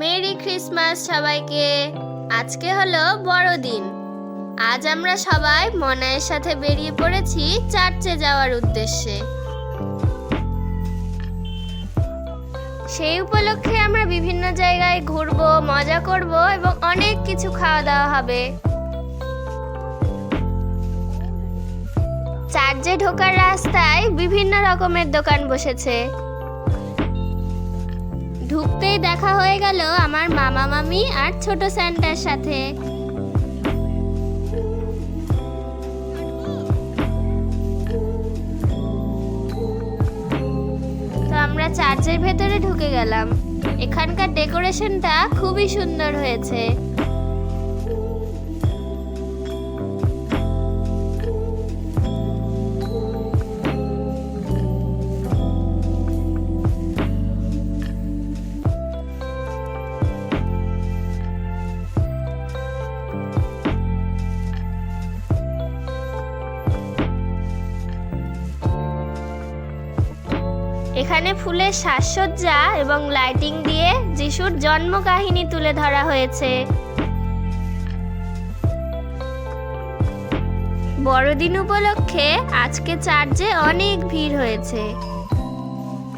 Merry Christmas সবাইকে। আজকে হলো বড়দিন। আজ আমরা সবাই মনায়ের সাথে বেরিয়ে পড়েছি চার্চে যাওয়ার উদ্দেশ্যে। সেই উপলক্ষে আমরা বিভিন্ন জায়গায় ঘুরবো, মজা করব এবং অনেক কিছু খাওয়া দাওয়া হবে। চার্চে ঢোকার রাস্তায় বিভিন্ন রকমের দোকান বসেছে। ঢুকতেই দেখা হয়ে গেল আমার মামা মামি আর ছোট স্যান্টার সাথে। তো আমরা চার্চের ভেতরে ঢুকে গেলাম। এখানকার ডেকোরেশনটা খুবই সুন্দর হয়েছে। এখানে ফুলের সাজসজ্জা এবং লাইটিং দিয়ে যিশুর জন্ম কাহিনী তুলে ধরা হয়েছে। বড়দিন উপলক্ষে আজকে চার্চে অনেক ভিড় হয়েছে।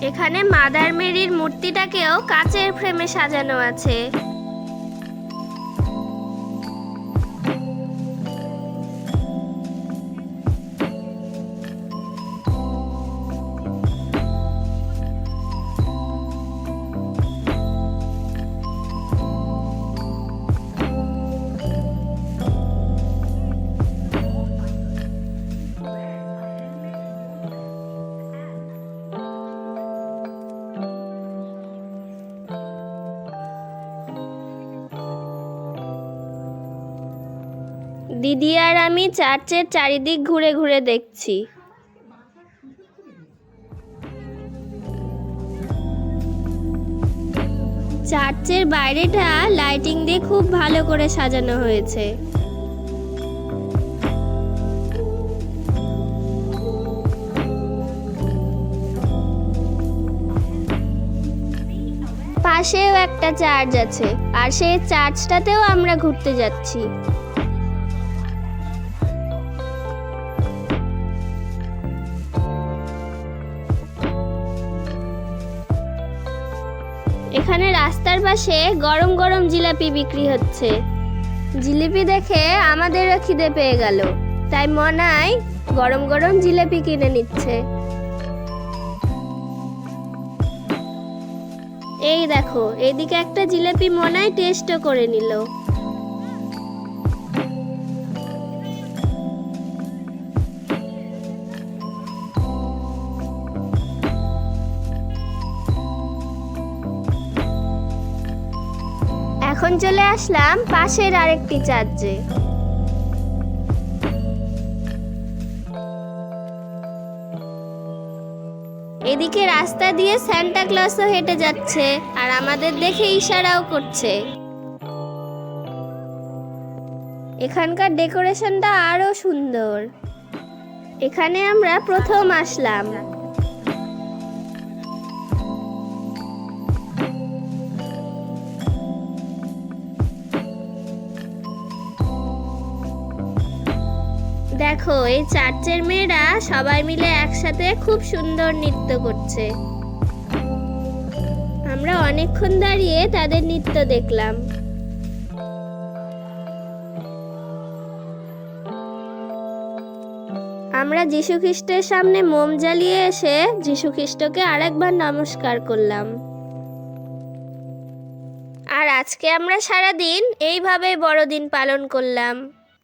এখানে মাদার মেরির মূর্তিটাকেও কাচের ফ্রেমে সাজানো আছে। দিদি আর আমি চার্চের চারিদিক ঘুরে ঘুরে দেখছি। চার্চের বাইরেটা লাইটিং দিয়ে খুব ভালো করে সাজানো হয়েছে। পাশেও একটা চার্চ আছে, আর সেই চার্চটাতেও আমরা ঘুরতে যাচ্ছি। এখানে রাস্তার পাশে গরম গরম জিলাপি বিক্রি হচ্ছে। জিলিপি দেখে আমাদেরও খিদে পেয়ে গেল। তাই মনায় গরম গরম জিলাপি কিনে নিচ্ছে। এই দেখো, এদিকে একটা জিলাপি মনায় টেস্টও করে নিল। এখন চলে আসলাম পাশের আরেকটি চার্চে। এদিকে রাস্তা দিয়ে স্যান্টা ক্লসও হেঁটে যাচ্ছে আর আমাদের দেখে ইশারাও করছে। এখানকার ডেকোরেশনটা আরও সুন্দর। এখানে আমরা প্রথম আসলাম। দেখো, এই চার্চের মেয়েরা সবাই মিলে একসাথে খুব সুন্দর নৃত্য করছে। আমরা অনেকক্ষণ দাঁড়িয়ে তাদের নৃত্য দেখলাম। আমরা যীশু খ্রিস্টের সামনে মোম জ্বালিয়ে এসে যীশু খ্রিস্টকে আরেকবার নমস্কার করলাম। আর আজকে আমরা সারাদিন এইভাবেই বড়দিন পালন করলাম।